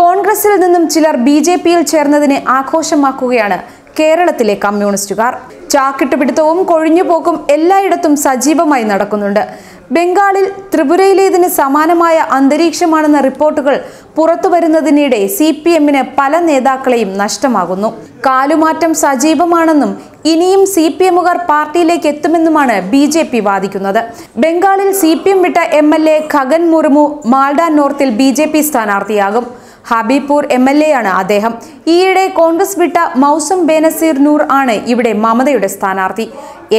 കോൺഗ്രസിൽ നിന്നും ചിലർ ബി ജെ പിയിൽ ചേർന്നതിനെ ആഘോഷമാക്കുകയാണ് കേരളത്തിലെ കമ്മ്യൂണിസ്റ്റുകാർ. ചാക്കിട്ടുപിടുത്തവും കൊഴിഞ്ഞുപോക്കും എല്ലായിടത്തും സജീവമായി നടക്കുന്നുണ്ട്. ബംഗാളിൽ ത്രിപുരയിലേതിന് സമാനമായ അന്തരീക്ഷമാണെന്ന റിപ്പോർട്ടുകൾ പുറത്തു വരുന്നതിനിടെ സി പി എമ്മിന് പല നേതാക്കളെയും നഷ്ടമാകുന്നു. കാലുമാറ്റം സജീവമാണെന്നും ഇനിയും സി പി എമ്മുകാർ പാർട്ടിയിലേക്ക് എത്തുമെന്നുമാണ് ബി ജെ പി വാദിക്കുന്നത്. ബംഗാളിൽ സി പി എം വിട്ട M L A Khagen Murmu Malda നോർത്തിൽ B J P സ്ഥാനാർത്ഥിയാകും. ഹബീപൂർ എം എൽ എ ആണ് അദ്ദേഹം. ഈയിടെ കോൺഗ്രസ് വിട്ട മൗസം ബേനസീർ നൂർ ആണ് ഇവിടെ മമതയുടെ സ്ഥാനാർത്ഥി.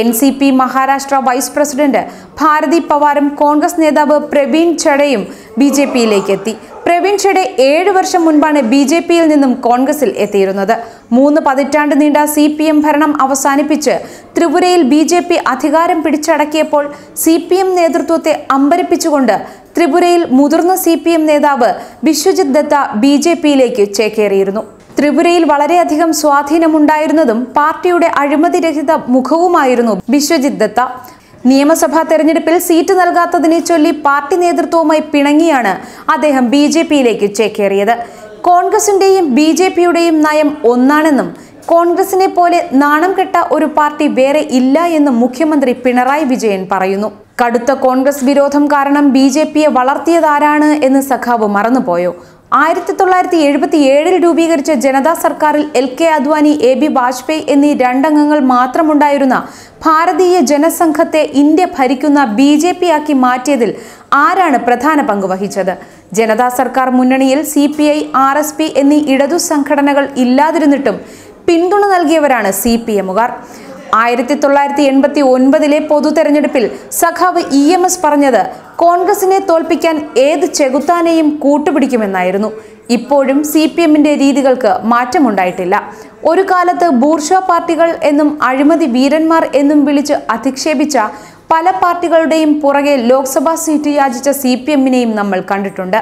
N C P Maharashtra vice president Bharati പവാറും Congress നേതാവ് പ്രവീൺ ചടയും ബി ജെ പിയിലേക്ക് എത്തി. പ്രവീൺ ഛഡെ ഏഴ് വർഷം മുൻപാണ് ബി ജെ പിയിൽ നിന്നും കോൺഗ്രസിൽ എത്തിയിരുന്നത്. മൂന്ന് പതിറ്റാണ്ട് നീണ്ട സി പി എം ഭരണം അവസാനിപ്പിച്ച് ത്രിപുരയിൽ ബി ജെ പി അധികാരം പിടിച്ചടക്കിയപ്പോൾ സി പി എം നേതൃത്വത്തെ അമ്പരപ്പിച്ചുകൊണ്ട് ത്രിപുരയിൽ മുതിർന്ന സി പി എം നേതാവ് വിശ്വജിത് ദത്ത ബി ജെ പിയിലേക്ക് ചേക്കേറിയിരുന്നു. ത്രിപുരയിൽ വളരെയധികം സ്വാധീനമുണ്ടായിരുന്നതും പാർട്ടിയുടെ അഴിമതിരഹിത മുഖവുമായിരുന്നു വിശ്വജിത് ദത്ത. നിയമസഭാ തെരഞ്ഞെടുപ്പിൽ സീറ്റ് നൽകാത്തതിനെ ചൊല്ലി പാർട്ടി നേതൃത്വവുമായി പിണങ്ങിയാണ് അദ്ദേഹം ബി ജെ പിയിലേക്ക് ചേക്കേറിയത്. കോൺഗ്രസിന്റെയും ബി ജെ പിയുടെയും നയം ഒന്നാണെന്നും കോൺഗ്രസിനെ പോലെ നാണം കെട്ട ഒരു പാർട്ടി വേറെ ഇല്ല എന്നും മുഖ്യമന്ത്രി പിണറായി വിജയൻ പറയുന്നു. കടുത്ത കോൺഗ്രസ് വിരോധം കാരണം ബി ജെ പിയെ വളർത്തിയതാരാണ് എന്ന് സഖാവ് മറന്നുപോയോ? ആയിരത്തി തൊള്ളായിരത്തി എഴുപത്തി ഏഴിൽ രൂപീകരിച്ച ജനതാ സർക്കാരിൽ L K Advani A B Vajpayee എന്നീ രണ്ടംഗങ്ങൾ മാത്രമുണ്ടായിരുന്ന ഭാരതീയ ജനസംഘത്തെ ഇന്ത്യ ഭരിക്കുന്ന ബി ജെ പി ആക്കി മാറ്റിയതിൽ ആരാണ് പ്രധാന പങ്ക് വഹിച്ചത്? ജനതാ സർക്കാർ മുന്നണിയിൽ C P I R S P എന്നീ ഇടതു സംഘടനകൾ ഇല്ലാതിരുന്നിട്ടും പിന്തുണ നൽകിയവരാണ് സി പി എമ്മുകാർ. ആയിരത്തി തൊള്ളായിരത്തി എൺപത്തി ഒൻപതിലെ പൊതു തെരഞ്ഞെടുപ്പിൽ സഖാവ് ഇ എം എസ് പറഞ്ഞത് കോൺഗ്രസിനെ തോൽപ്പിക്കാൻ ഏത് ചെകുത്താനെയും കൂട്ടുപിടിക്കുമെന്നായിരുന്നു. ഇപ്പോഴും സി പി എമ്മിന്റെ രീതികൾക്ക് മാറ്റമുണ്ടായിട്ടില്ല. ഒരു കാലത്ത് ബൂർഷ പാർട്ടികൾ എന്നും അഴിമതി വീരന്മാർ എന്നും വിളിച്ച് അധിക്ഷേപിച്ച പല പാർട്ടികളുടെയും പുറകെ ലോക്സഭാ സീറ്റ് യാചിച്ച സി പി എമ്മിനെയും നമ്മൾ കണ്ടിട്ടുണ്ട്.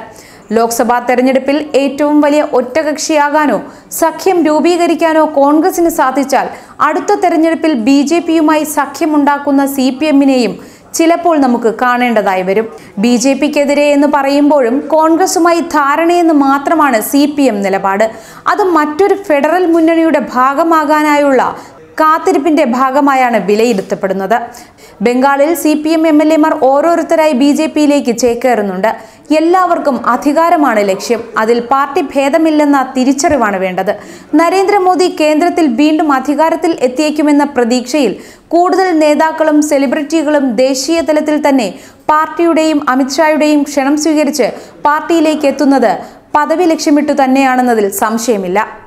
ലോക്സഭാ തെരഞ്ഞെടുപ്പിൽ ഏറ്റവും വലിയ ഒറ്റകക്ഷിയാകാനോ സഖ്യം രൂപീകരിക്കാനോ കോൺഗ്രസിന് സാധിച്ചാൽ അടുത്ത തെരഞ്ഞെടുപ്പിൽ ബി ജെ പിയുമായി സഖ്യമുണ്ടാക്കുന്ന സി പി എമ്മിനെയും ചിലപ്പോൾ നമുക്ക് കാണേണ്ടതായി വരും. ബി ജെ പിക്കെതിരെ എന്ന് പറയുമ്പോഴും കോൺഗ്രസുമായി ധാരണയെന്ന് മാത്രമാണ് സി പി എം നിലപാട്. അത് മറ്റൊരു ഫെഡറൽ മുന്നണിയുടെ ഭാഗമാകാനായുള്ള കാത്തിരിപ്പിന്റെ ഭാഗമായാണ് വിലയിരുത്തപ്പെടുന്നത്. ബംഗാളിൽ C P M M L എമാർ ഓരോരുത്തരായി ബി ജെ പിയിലേക്ക് ചേക്കേറുന്നുണ്ട്. എല്ലാവർക്കും അധികാരമാണ് ലക്ഷ്യം. അതിൽ പാർട്ടി ഭേദമില്ലെന്ന തിരിച്ചറിവാണ് വേണ്ടത്. നരേന്ദ്രമോദി കേന്ദ്രത്തിൽ വീണ്ടും അധികാരത്തിൽ എത്തിയേക്കുമെന്ന പ്രതീക്ഷയിൽ കൂടുതൽ നേതാക്കളും സെലിബ്രിറ്റികളും ദേശീയ തലത്തിൽ തന്നെ പാർട്ടിയുടെയും അമിത്ഷായുടെയും ക്ഷണം സ്വീകരിച്ച് പാർട്ടിയിലേക്ക് എത്തുന്നത് പദവി ലക്ഷ്യമിട്ടു തന്നെയാണെന്നതിൽ സംശയമില്ല.